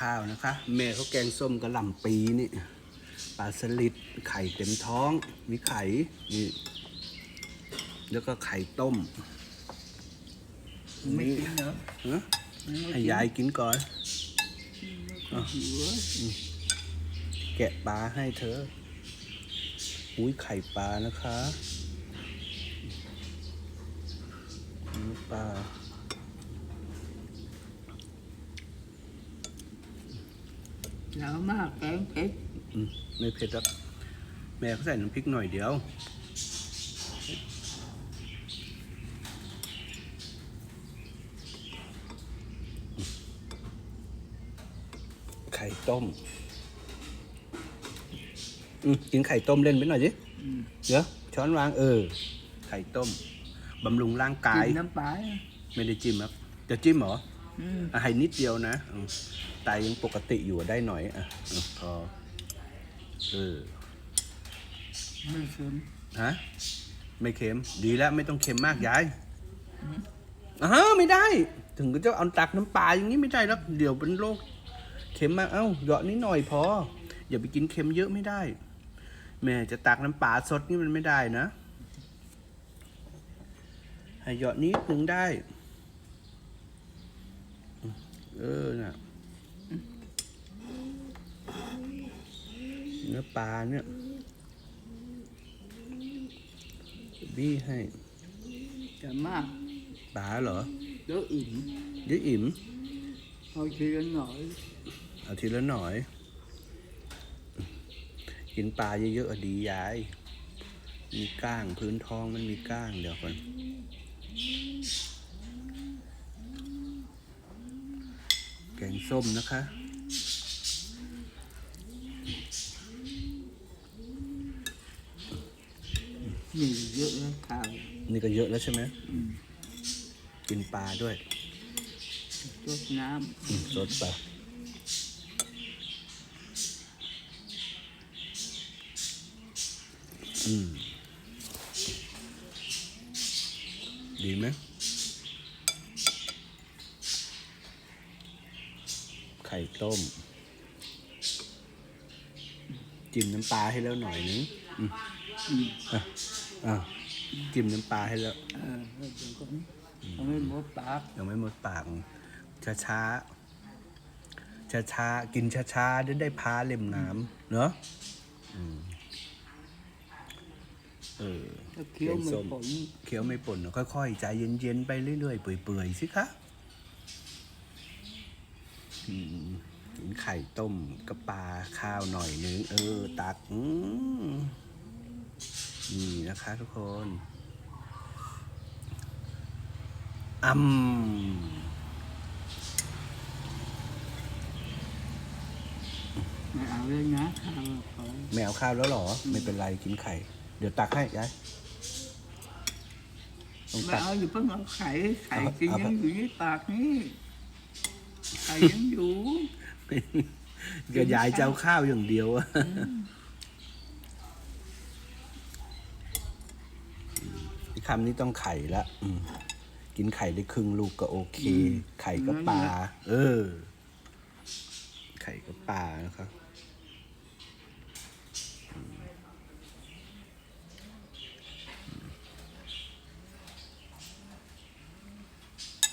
ข้าวนะคะ แม่เขาแกงส้มกระหล่ำปีนี่ปลาสลิดไข่เต็มท้อง มีไข่นี่แล้วก็ไข่ต้มไม่กินเหรอฮะให้ยายกินก่อนหิวอะแกะปลาให้เธอ อุ้ยไข่ปลานะคะนี่ปลา หนาวมากแกงเผ็ดอืมไม่เผ็ดหรอกแม่เขาใส่น้ำพริกหน่อยเดียว ไข่ต้ม อืมกินไข่ต้มเล่นไปหน่อยสิอืมเดี๋ยวช้อนวางเออ ไข่ต้มบำรุงร่างกายกินน้ำปลา ไม่ได้จิ้มครับ จะจิ้มเหรอ อืมอะให้นิดเดียวนะอืมไตยังปกติอยู่ได้หน่อยอะอืมพอเออไม่เค็มฮะไม่เค็ม ดีแล้วไม่ต้องเค็มมากยายอ้าวไม่ได้ ถึงก็จะเอาตักน้ำปลาอย่างนี้ไม่ได้แล้วเดี๋ยวเป็นโรคเค็มมากเอ้าเหยาะนิดหน่อยพออย่าไปกินเค็มเยอะไม่ได้ แม่จะตักน้ำปลาสดนี่มันไม่ได้นะให้เหยาะนิดหนึ่งได้ เออน่ะเนื้อปลาเนี่ยบี้ให้แต่มากปลาเหรอเดี๋ยวอิ่มเดี๋ยวอิ่มเอาทีละหน่อยเอาทีละหน่อย กินปลาเยอะๆอะดียาย มีก้างพื้นท้องมันมีก้างเดี๋ยวก่อน แกงส้มนะคะนี่เยอะแล้วข้าวนี่ก็เยอะแล้วใช่ไหมกินปลาด้วยรดน้อืมสดไปอืมดีไหม ไข่ต้ม จิ้มน้ำปลาให้แล้วหน่อยนึงอืมำอืมอะอะจิ้มน้ำปลาให้แล้ว เออเดี๋ยวก่อนเอาไม่หมดปากยังไม่หมดปากช้าช้าช้าช้าๆกินช้าช้าๆได้ได้พาเล่มน้ำเนาะอืมเออ ถ้าเคี้ยวไม่แกงส้ผล เคี้ยวไม่ป่นค่อยๆ ใจเย็น ๆ ไปเรื่อย ๆ เปื่อย ๆ สิคะอืมกิน ไข่ต้มกับปลาข้าวหน่อยนึง เออ ตักอืมนี่นะคะทุกคนอืมไม่เอาเลยนะข้าวพอไม่เอาข้าวแล้วเหรอ ไม่เป็นไรกินไข่ เดี๋ยวตักให้ยายต้องไม่ตักเอาอยู่าเพิ่งเอาไข่ไข่เอากินเอายังอยู่ในปากนี่ ไข่ยังอยู่เดี๋ยวยายจะเอาข้าวอย่างเดียวอะคำนี้ต้องไข่ละอืมกินไข่ได้ครึ่งลูกก็โอเค ไข่กับปลา เออ ไข่กับปลานะครับ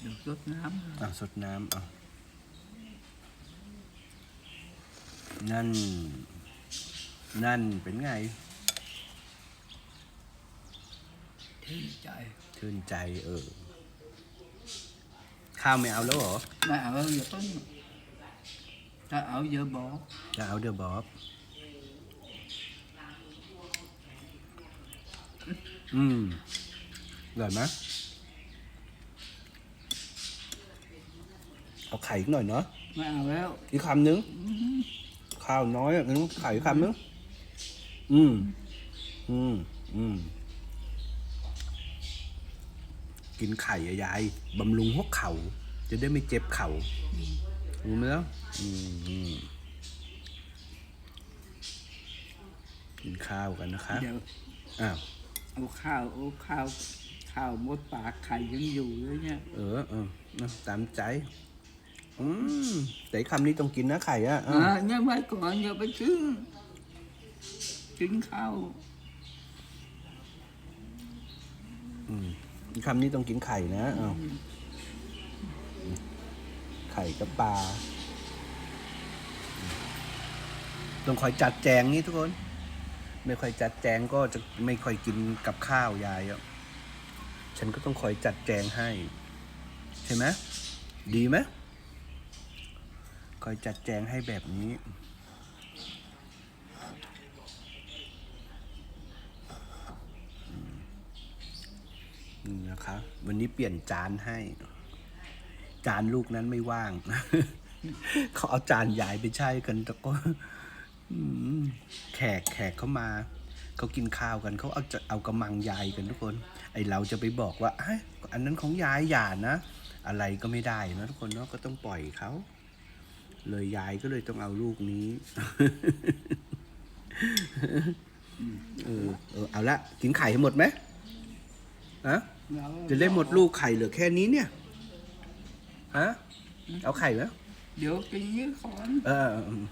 เดี๋ยวรดน้ำอะสดน้ำอะ นั่น นั่นเป็นไง ชื่นใจชื่นใจเออ ข้าวไม่เอาแล้วเหรอไม่เอาอย่าเพิ่งถ้าเอาเยอะบอกจะเอาเดอะบ๊อบอืมอร่อยไหมเอาไข่อีกหน่อยเนาะไม่เอาแล้วอีกคำนึง ข้าวน้อยอะงั้นไข่อีกคำนึงอืม อืม อืม กินไข่อะยายบำรุงหัวเข่า จะได้ไม่เจ็บเข่ารู้ไหมแล้วอืมอืมกินข้าวกันนะคะเดี๋ยวอ้าวเอาข้าวเอาข้าวข้าวหมดปากไข่ยังอยู่เลยเนี่ย เออเออเอาตามใจ อืมแต่คำนี้ต้องกินนะไข่อะอ่าอะเนี่ยไว้ก่อนอย่าไปซื้อกินข้าวคำนี้ต้องกินไข่นะอ้าวไข่กับปลา ต้องคอยจัดแจงนี่ทุกคน ไม่ค่อยจัดแจงก็จะไม่ค่อยกินกับข้าวยายอะ ฉันก็ต้องคอยจัดแจงให้ ใช่ไหมดีไหม คอยจัดแจงให้แบบนี้ นี่นะครับ วันนี้เปลี่ยนจานให้ จานลูกนั้นไม่ว่าง เขาเอาจานใหญ่ไปใช้กันแต่ก็แขกแขกเขามาเขากินข้าวกันเขาเอาจะเอากระมังยายกันทุกคน ไอเราจะไปบอกว่าเอ้ยอันนั้นของยายอย่านะ อะไรก็ไม่ได้นะทุกคนเนาะก็ต้องปล่อยเขา เลยยายก็เลยต้องเอาลูกนี้ เออเออเอาละกินไข่ให้หมดไหมฮะจะได้หมดลูกไข่เหลือแค่นี้เนี่ยฮะเอาไข่ไหมเดี๋ยวกินนี่ก่อนเออเออ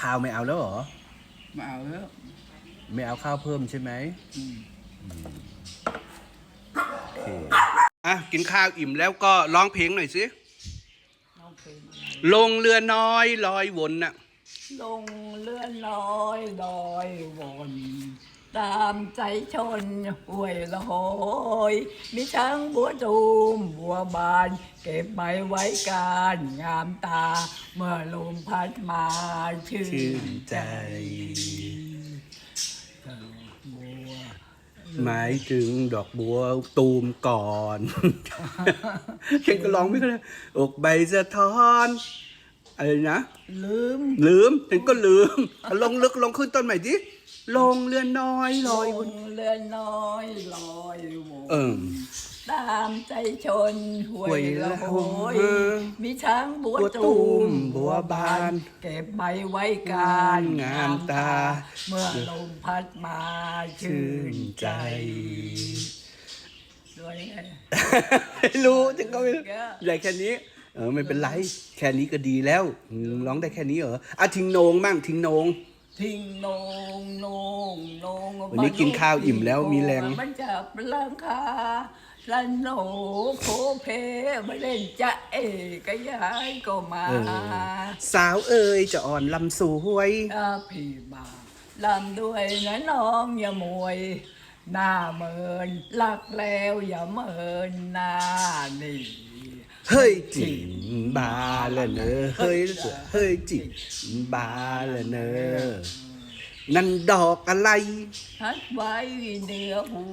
ข้าวไม่เอาแล้วเหรอมาเอาแล้วไม่เอาข้าวเพิ่มใช่ไหมอืมโอเคอะกินข้าวอิ่มแล้วก็ร้องเพลงหน่อยสิ เอาเพลงอะไรลงเรือน้อยลอยวนน่ะ ลงเลื่อนลอยลอยวนตามใจชนห้วยละโหยมีทั้งบัวตูมบัวบาน เก็บใบไว้การงามตา เมื่อลมพัดมาชื่ชื่นนใจ ใจ บัว หมายถึงดอกบัวตูมก่อนเข่งก็ร้องไม่ได้อกใบสะท้อนอะไรนะ ลืม ลืมฉันก็ลืมเอาลงลึกลงขึ้นต้นใหม่ดิลงเรือนน้อยลอยบนเลื่อนน้อยลอยวน เออ ตามใจชนห้วห้วยยละละโหโหยยมีช้างบัวบัวตูตูมมบัวบาน เก็บใบไว้การงามตา เมื่อลมพัดมาชื่ชื่นนใจใจด้วยไงไม่รู้ฉันก็ไม่รู้แกใหญ่แค่นี้เออไม่เป็นไรแค่นี้ก็ดีแล้วอืมร้องได้แค่นี้เหรออะทิ้งโหนงมั่งทิ้งโหนงทิ้งโหนงโหนงโหนงวันนี้กินข้าวอิ่มแล้วมีแรงมันจับหลังคา ลันโหนโคเพมาเล่นจะเอกยายก็มาเออ สาวเอ่ยจะอ่อนลำสวย ถ้าพี่มาลำด้วยนะน้องอย่ามวย หน้าเมินรักแล้วอย่าเมินหน้าหนีเฮ้ยจิงบาละเนอเฮ้ยเฮ้ยจิงบาละเนอ นั่นดอกอะไรฮัดไว้เหนือหู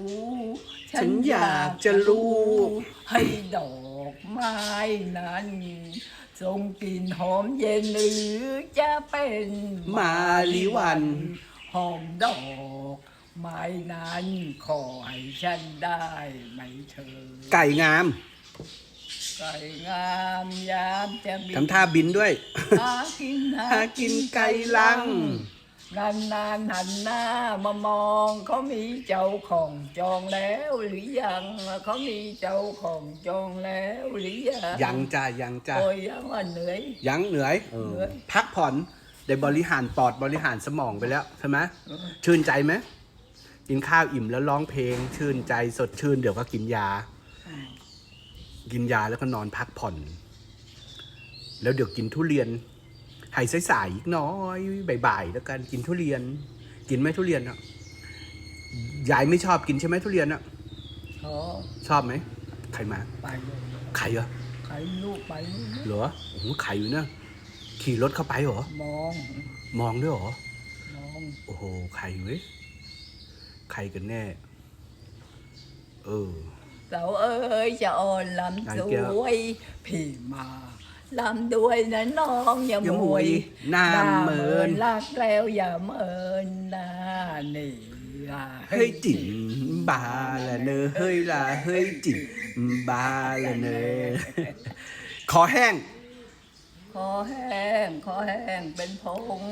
ฉันอยากจะรู้ ให้ดอกไม้นั้นทรงกลิ่นหอมเย็นหรือจะเป็นมาลิวัน หอมดอกไม้นั้นขอให้ฉันได้ไหมเธอไก่งามไก่งามยามจะบิน ทำท่าบินด้วย หากินหากินไก่ลัง นานนานๆหันหน้ามามองเขามีเจ้าของจองแล้วหรือยังเขามีเจ้าของจองแล้วหรือยังยังจ้ายังจ้าโอ้ยยังว่าเหนื่อยยังเหนื่อยเออเหนื่อยพักผ่อนได้บริหารปอดบริหารสมองไปแล้วใช่ไหมชื่นใจไหมกินข้าวอิ่มแล้วร้องเพลง ชื่นใจสดชื่นเดี๋ยวก็กินยา กินยาแล้วก็นอนพักผ่อน แล้วเดี๋ยวกินทุเรียน ให้สายๆอีกน้อยบ่ายๆแล้วกันกินทุเรียน กินไหมทุเรียนอะยายไม่ชอบกินใช่ไหมทุเรียนอะขอชอบไหมใครมาไปเลยใครเหรอใครลูกไปนู่นนะเหรอโอ้โหใครอยู่เนี่ยขี่รถเข้าไปเหรอมอง มองด้วยเหรอมองโอ้โหใครเว้ยใครกันแน่ เออเสาเอ้ยจะอ่อนลำไก่สแก้ววยพี่มา ลำด้วยนะน้องอย่าอย่าหหมมววยยหน้าเหมินรักแล้วอย่าเมินหน้าหนี่เฮ้ยจิ๋มบาละเนอเฮ้ยล่ะเฮ้ยจิ๋มบาละเนอขอแห้งคอแห้งคอแห้งเป็นผง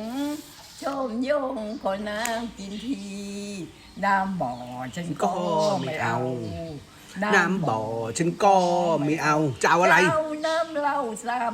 ชมยงขอน้ำกินทีน้ำบ่อฉันก็ไม่เอาน้ำ น้ำบ่อฉันก็ไม่เอาจะเอาอะไร เจ้าน้ำเหล้าสาม